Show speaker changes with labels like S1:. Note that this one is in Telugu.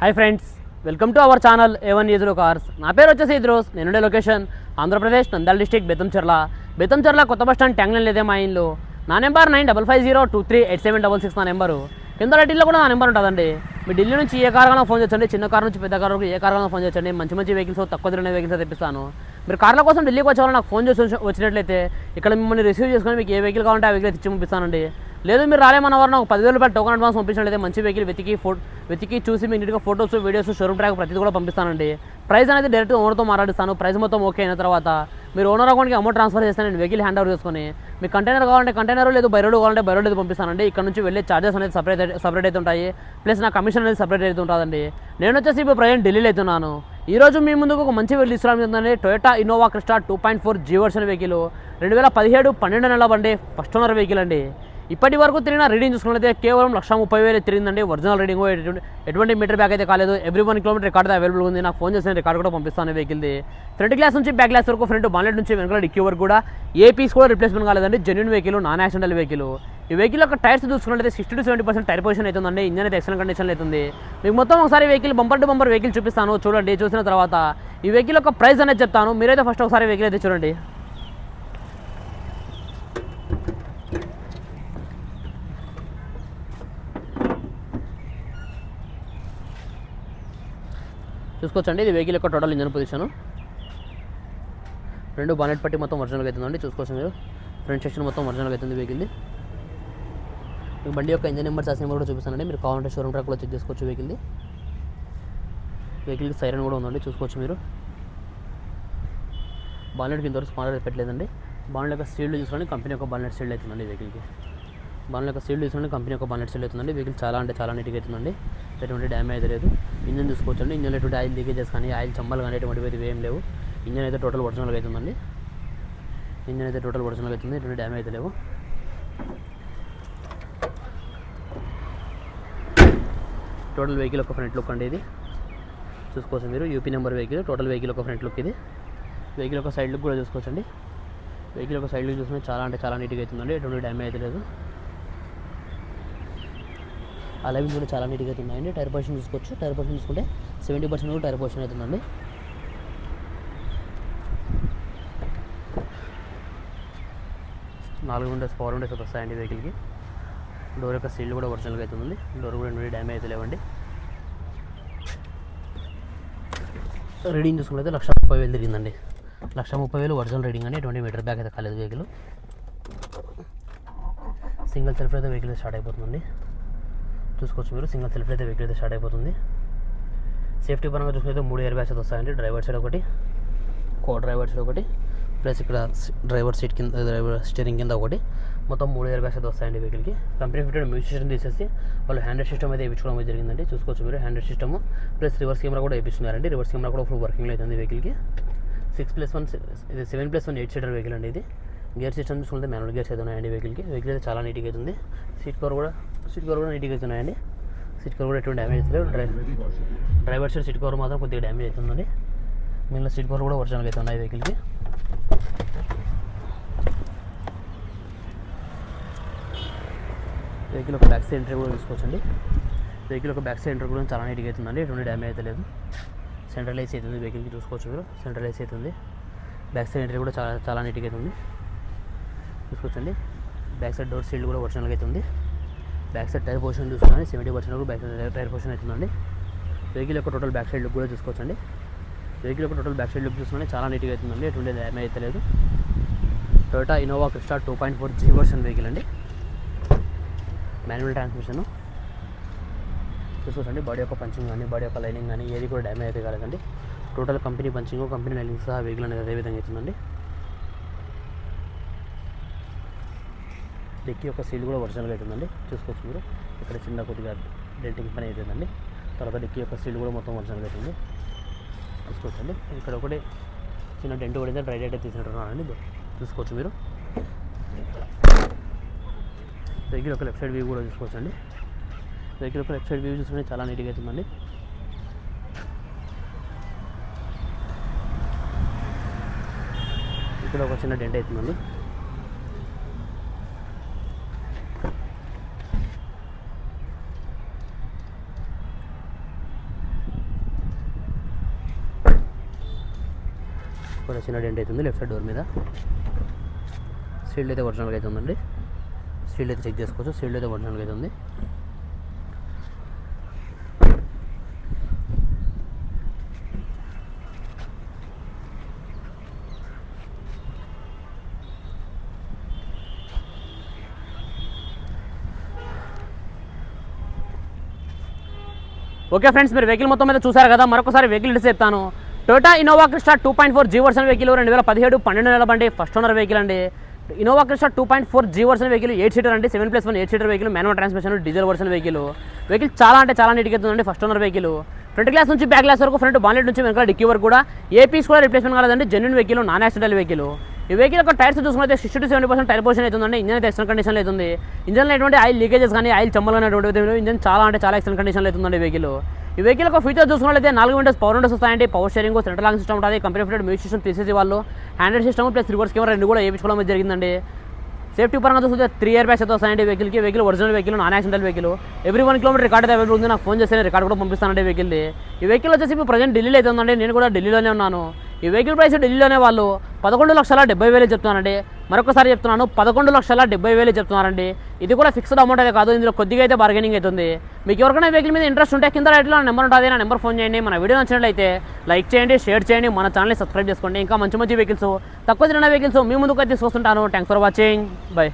S1: Hi friends welcome to our channel A one ఈజ్రో cars నా పేరు వచ్చేసి ఇద్రోస్ నేనుండే లొకేషన్ ఆంధ్రప్రదేశ్ నంద్యాల డిస్టిక్ బెతంచెర్ల బెతంచెర్ల కొత్త బస్ స్టాండ్ ట్యాంగ్లన్ లేదే మా ఇంట్లో నా number nine double five zero two three eight seven double six నా నెంబరు. కింద రైటిల్లో కూడా నా నెంబర్ ఉంటుందండి. మీ ఢిల్లీ నుంచి ఏ కార్ ఫోన్ చేయండి చిన్న కార్ నుంచి పెద్ద కార్ వరకు ఏ కార్ ఫోన్ చేయండి మంచి మంచి వెహికల్స్ తక్కువ తిరిగిన వెహికల్స్ తెప్పిస్తాను. మీరు కార్ల కోసం ఢిల్లీకి వచ్చే నాకు ఫోన్ చేసి వచ్చినట్లయితే ఇక్కడ మిమ్మల్ని రిసీవ్ చేసుకొని మీకు ఏ వెహికల్ కావాలంటే ఆ వెహికల్ తెచ్చి పంపిస్తానండి. లేదు మీరు రాలేమన్న వారు నాకు పదివేల రూపాయలు టోకన్ అడ్వాన్స్ పంపించినట్లయితే మంచి వెహికల్ వెతికి ఫోన్ వెతికి చూసి మీకు నీట్గా ఫోటోస్ వీడియోస్ షోరూమ్ ట్రాక్ ప్రతిదీ కూడా పంపిస్తానండి. ప్రైస్ అనేది డైరెక్ట్ ఓనర్తో మాట్లాడిస్తాను. ప్రైస్ మొత్తం ఓకే అయిన తర్వాత మీరు ఓనర్ అకౌంట్కి అమౌంట్ ట్రాన్స్ఫర్ చేస్తాను నేను వెహికల్ హ్యాండ్ ఓవర్ చేసుకుని మీ కంటైనర్ కావాలంటే కంటైనర్ లేదు బైరోడ్ కావాలంటే బైరోడ్ అయితే పంపిస్తానండి. ఇక్కడ నుంచి వెళ్ళే చార్జెస్ అనేది సపరేట్ సపరేట్ అయితే ఉంటాయి. ప్లస్ నా కమిషన్ అనేది సపరేట్ అయితే ఉంటుందండి. నేను వచ్చేసి ఇప్పుడు ప్రజెంట్ ఢిల్లీలో అవుతున్నాను. ఈ రోజు మీ ముందుకు ఒక మంచి వెళ్ళి Islam Toyota Innova Crysta two point four G version vehicle రెండు వేల పదిహేడు పన్నెండు నెలల బండి ఫస్ట్ ఓనర్ వెహికల్ అండి. ఇప్పటి వరకు తిరిగిన రీడింగ్ చూసుకున్నట్లయితే కేవలం లక్ష ముప్పై వేలు తిరిగిందండి. ఒరిజినల్ రీడింగ్ ఎటువంటి ఎటువంటి మీటర్ బ్యాక్ అయితే కాలేదు. Every one kilometre record available ఉంది. నాకు ఫోన్ చేసిన రికార్డ్ కూడా పంపిస్తాను వెహికల్ది ఫ్రంట్ గ్లాస్ నుంచి బ్యాక్ గ్లాస్ వరకు ఫ్రంట్ బాన్లెట్ నుంచి వెనకాల డిక్కీ వరకు కూడా ఏ పీస్ కూడా రిప్లేస్మెంట్ కాలేదండి. Genuine vehicle non accidental vehicle ఈ వెహికల్ యొక్క టైర్స్ చూసుకున్నట్లయితే sixty to seventy percent tyre position అవుతుందండి ఇంజన్ అయితే ఎక్సలెంట్ కండిషన్ అవుతుంది మీకు మొత్తం ఒకసారి vehicle bumper to bumper vehicle చూపిస్తాను. చూడండి చూసిన తర్వాత ఈ వెహికల్ యొక్క ప్రైస్ అనేది చెప్తాను. మీరైతే ఫస్ట్ ఒకసారి వెహికల్ అయితే చూడండి. చూసుకోవచ్చండి. ఇది వెహికల్ యొక్క టోటల్ ఇంజన్ పొజిషన్ రెండు బానెట్ పట్టి మొత్తం ఒరిజినల్గా అవుతుందండి. చూసుకోవచ్చు మీరు. ఫ్రంట్ సెక్షన్ మొత్తం ఒరిజినల్గా అవుతుంది వెహికల్ది మీకు బండి యొక్క ఇంజన్ నెంబర్ సాస్ నెంబర్ కూడా చూపిస్తానండి. మీరు కావాలంటే షోరూమ్ ట్రాక్ కూడా చెక్ చేసుకోవచ్చు వెహికల్ది వెహికల్కి సైరన్ కూడా ఉందండి. చూసుకోవచ్చు మీరు. బాన్లెట్కి ఇంతవరకు స్మాలర్ పెట్టలేదండి. బాన్లెట్ యొక్క సీల్డ్ చూసుకోండి. కంపెనీ యొక్క బాలెట్ సీల్డ్ అవుతుందండి వెహికల్కి బాన్లెట్ యొక్క సీల్డ్ చూసుకోండి. కంపెనీ యొక్క బాలెట్ సీల్డ్ అవుతుందండి. వెహికల్ చాలా అంటే చాలా నీట్గా అవుతుందండి. ఎటువంటి డ్యామేజ్ అయితే లేదు. ఇంజన్ చూసుకోవచ్చండి ఇంజన్లో ఎటువంటి ఆయిల్ లీకేజెస్ కానీ ఆయిల్ చంబలు కానీ ఎటువంటివి ఏం లేవు. ఇంజన్ అయితే టోటల్ ఒరిజినల్గా అవుతుందండి ఇంజన్ అయితే టోటల్ ఒరిజినల్గా అవుతుంది ఎటువంటి డ్యామేజ్ అయితే లేవు. టోటల్ వెహికల్ ఒక ఫ్రంట్ లుక్ అండి ఇది. చూసుకోవచ్చు మీరు. UP number vehicle total vehicle ఒక ఫ్రంట్ లుక్ ఇది. వెహికల్ ఒక సైడ్ లుక్ కూడా చూసుకోవచ్చండి. వెహికల్ ఒక సైడ్ లుక్ చూసుకుంటే చాలా అంటే చాలా నీట్గా అవుతుందండి ఎటువంటి డ్యామేజ్ అయితే లేదు. ఆ అలాగే కూడా చాలా నీట్గా అవుతున్నాయండి టైర్ పొజిషన్ చూసుకోవచ్చు. టైర్ పొజిషన్ చూసుకుంటే సెవెంటీ పర్సెంట్ కూడా టైర్ పొజిషన్ అవుతుందండి. నాలుగు విండోస్ పవర్ విండోస్ వస్తాయండి వెహికల్కి డోర్ యొక్క సీల్ కూడా ఒరిజినల్గా అవుతుంది డోర్ కూడా ఎటువంటి డ్యామేజ్ అయితే లేవండి. రీడింగ్ చూసుకుంటే లక్ష ముప్పై వేలు తిరిగిందండి. లక్ష ముప్పై వేలు ఒరిజినల్ రీడింగ్ అండి. ఎటువంటి మీటర్ బ్యాక్ అయితే కాలేదు వెహికల్ సింగిల్ సెల్ఫ్ అయితే వెహికల్ స్టార్ట్ అయిపోతుందండి. చూసుకోవచ్చు మీరు. సింగిల్ సెల్ఫ్ అయితే వెహికల్ అయితే స్టార్ట్ అయిపోతుంది. సేఫ్టీ పరంగా చూసుకుంటే మూడు ఎయిర్ బ్యాగ్స్ అయితే వస్తాయండి. డ్రైవర్ సైడ్ ఒకటి కో డ్రైవర్ సైడ్ ఒకటి ప్లస్ ఇక్కడ డ్రైవర్ సీట్ కింద eh, డ్రైవర్ స్టీరింగ్ కింద ఒకటి. మొత్తం మూడు ఇయర్ బ్యాగ్స్ అయితే వస్తాయండి వెహికల్కి కంపెనీ ఫిటెడ్ మ్యూజిక్ సిస్టమ్ తీసేసి వాళ్ళు హ్యాండ్రెడ్ సిస్టమ్ అయితే వేయించుకోవడం జరిగిందండి. చూసుకోవచ్చు మీరు Android system plus reverse camera కూడా వేపిస్తున్నారండి రివర్స్ కెమెరా కూడా ఫుల్ వర్కింగ్ అవుతుంది వెహికల్కి సిక్స్ ప్లస్ వన్ ఇది seven plus one eight seater vehicle అండి ఇది. గేర్ సిస్టమ్ చూసుకుంటే మాన్యువల్ గేర్స్ అయితే ఉన్నాయండి వెహికల్కి. వెహికల్ అయితే చాలా నీట్గా అవుతుంది సీట్ కవర్ కూడా సీట్ కవర్ కూడా నీట్గా అవుతున్నాయండి సీట్ కవర్ కూడా ఎటువంటి డ్యామేజ్ లేదు. Driver driver side seat cover మాత్రం కొద్దిగా డ్యామేజ్ అవుతుందండి మిగిలిన సీట్ కవర్ కూడా ఒరిజినల్గా అయితే ఉన్నాయి వెహికల్కి. వెహికల్ ఒక బ్యాక్ సైడ్ ఎంట్రీ కూడా చూసుకోవచ్చండి వెహికల్ ఒక బ్యాక్ సైడ్ ఎంట్రీ కూడా చాలా నీట్గా అవుతుందండి ఎటువంటి డ్యామేజ్ అయితే లేదు. సెంట్రలైజ్ అవుతుంది వెహికల్కి చూసుకోవచ్చు మీరు. సెంట్రలైజ్ అవుతుంది బ్యాక్ సైడ్ ఎంట్రీ కూడా చాలా చాలా నీట్గా అవుతుంది చూసుకోవచ్చండి బ్యాక్ సైడ్ డోర్ సీల్డ్ కూడా ఒరిజినల్గా అవుతుంది బ్యాక్ సైడ్ టైర్ పొజిషన్ చూసుకోండి సెవెంటీ పర్సెంట్ కూడా బ్యాక్ సైడ్ టైర్ పొజిషన్ అవుతుందండి వెహికల్ యొక్క టోటల్ బ్యాక్ సైడ్ లుక్ కూడా చూసుకోవచ్చండి. వెహికల్ యొక్క టోటల్ బ్యాక్ సైడ్ లుక్ చూసుకుంటే చాలా నీట్గా అవుతుందండి ఎటువంటి డ్యామేజ్ అయితే లేదు. Toyota Innova Crysta two point four G version vehicle అండి. మాన్యువల్ ట్రాన్స్మిషన్ చూసుకోవచ్చండి. బాడీ యొక్క పంచింగ్ కానీ బాడీ యొక్క లైనింగ్ కానీ ఏది కూడా డ్యామేజ్ అయితే కాలేదండి. Total company punching company lining సహా వెహికల్ అనేది అదే విధంగా అవుతుందండి డిక్కీ యొక్క సీల్ కూడా ఒరిజినల్గా అవుతుందండి చూసుకోవచ్చు మీరు. ఇక్కడ చిన్న కొద్దిగా డెంటింగ్ పని అవుతుందండి తర్వాత డిక్కీ యొక్క సీల్ కూడా మొత్తం ఒరిజినల్గా అవుతుంది చూసుకోవచ్చండి. ఇక్కడ ఒకటి చిన్న డెంట్ కూడా డ్రై డేట్ తీసినట్టున్నానండి చూసుకోవచ్చు మీరు. వెహికల్ ఒక లెఫ్ట్ సైడ్ వ్యూ కూడా చూసుకోవచ్చండి. వెహికల్ ఒక లెఫ్ట్ సైడ్ వ్యూ చూసుకుంటే చాలా నీట్గా అవుతుందండి ఇక్కడ ఒక చిన్న డెంట్ అవుతుందండి కూడా చిన్న డెంట్ అవుతుంది లెఫ్ట్ సైడ్ డోర్ మీద. సీల్డ్ అయితే ఒరిజినల్గా అయితే ఉందండి. సీల్డ్ అయితే చెక్ చేసుకోవచ్చు సీల్డ్ అయితే ఒరిజినల్గా అయితే ఉంది. ఓకే ఫ్రెండ్స్ మీరు వెహికల్ మొత్తం మీద చూసారు కదా మరొకసారి వెహికల్ చెప్తాను. Toyota Innova Crysta two point four G version vehicle రెండు వేల పదిహేడు పన్నెండు నెలల బండి ఫస్ట్ ఓనర్ వెహికల్ అండి. Innova Crysta two point four G version vehicle eight seater అండి. Seven plus one eight seater vehicle manual transmission diesel version vehicle vehicle చాలా అంటే చాలా నీట్గా అవుతుందండి first owner vehicle front glass నుంచి బ్యాక్ గ్లాస్ వరకు ఫ్రంట్ బాన్లెట్ నుంచి వెనకాల డిక్కీ వరకు కూడా ఏ పీస్ కూడా రిప్లేస్మెంట్ కాలేదండి genuine vehicle non accidental vehicle ఈ వెహికల్ యొక్క టైర్స్ చూసుకుంటే sixty to seventy percent tyre position అవుతుందండి ఇంజన్ అయితే ఎక్సలెంట్ కండిషన్లో అవుతుంది ఇంజన్లో ఎటువంటి ఆయిల్ లీకేజెస్ కానీ ఆయిల్ చమ్మలు అనేటువంటి ఇంజన్ చాలా అంటే చాలా ఎక్సలెంట్ కండిషన్లో అవుతుందండి వెహికల్ ఈ వెహికల్ ఒక ఫీచర్ చూసుకున్నట్లయితే నాలుగు విండోస్ పవర్ విండోస్ వస్తాయండి. Power sharing central long system ఉంటుంది. కంపెనీ మ్యూజిక్ సిస్టమ్ తీసేసి వాళ్ళు. Hundred system plus reverse camera రెండు కూడా వేయించుకోవడం జరిగిందండి. సేఫ్టీ పరంగా చూస్తే త్రీ ఇయర్ బ్యాగ్స్ అయితే వస్తాయండి వెహికల్కి vehicle original vehicle non accidental vehicle every one kilometre record అయితే అవైలబుల్ ఉంది. నాకు ఫోన్ చేస్తే రికార్డ్ కూడా పంపిస్తానండి వెహికల్ది ఈ వెహికల్ వచ్చేసి ఇప్పుడు ప్రజెంట్ ఢిల్లీలో అయితే ఉందండి. నేను కూడా ఢిల్లీలోనే ఉన్నాను. ఈ వెహికల్ ప్రైస్ ఢిల్లీలోనే వాళ్ళు పదకొండు లక్షల డెబ్బై వేలు చెప్తున్నానండి మరొకసారి చెప్తున్నాను పదకొండు లక్షల డెబ్బై వేలు చెప్తున్నారండి. ఇది కూడా ఫిక్స్డ్ అమౌంట్ అయితే కాదు ఇందులో కొద్దిగా అయితే బార్గెనింగ్ అవుతుంది మీకు ఎవరికైనా వెహికల్ మీద ఇంట్రెస్ట్ ఉంటే కింద రైట్లో నెంబర్ ఉంటుంది నా నెంబర్ ఫోన్ చేయండి. మన వీడియో నచ్చినట్లయితే లైక్ చేయండి షేర్ చేయండి మన ఛానల్ని సబ్స్క్రైబ్ చేసుకోండి. ఇంకా మంచి మంచి వెహికల్స్ తక్కువ తిన్న వెహికల్స్ మీ ముందుకు అయితే చూస్తుంటాను థ్యాంక్స్ ఫర్ వాచింగ్ బై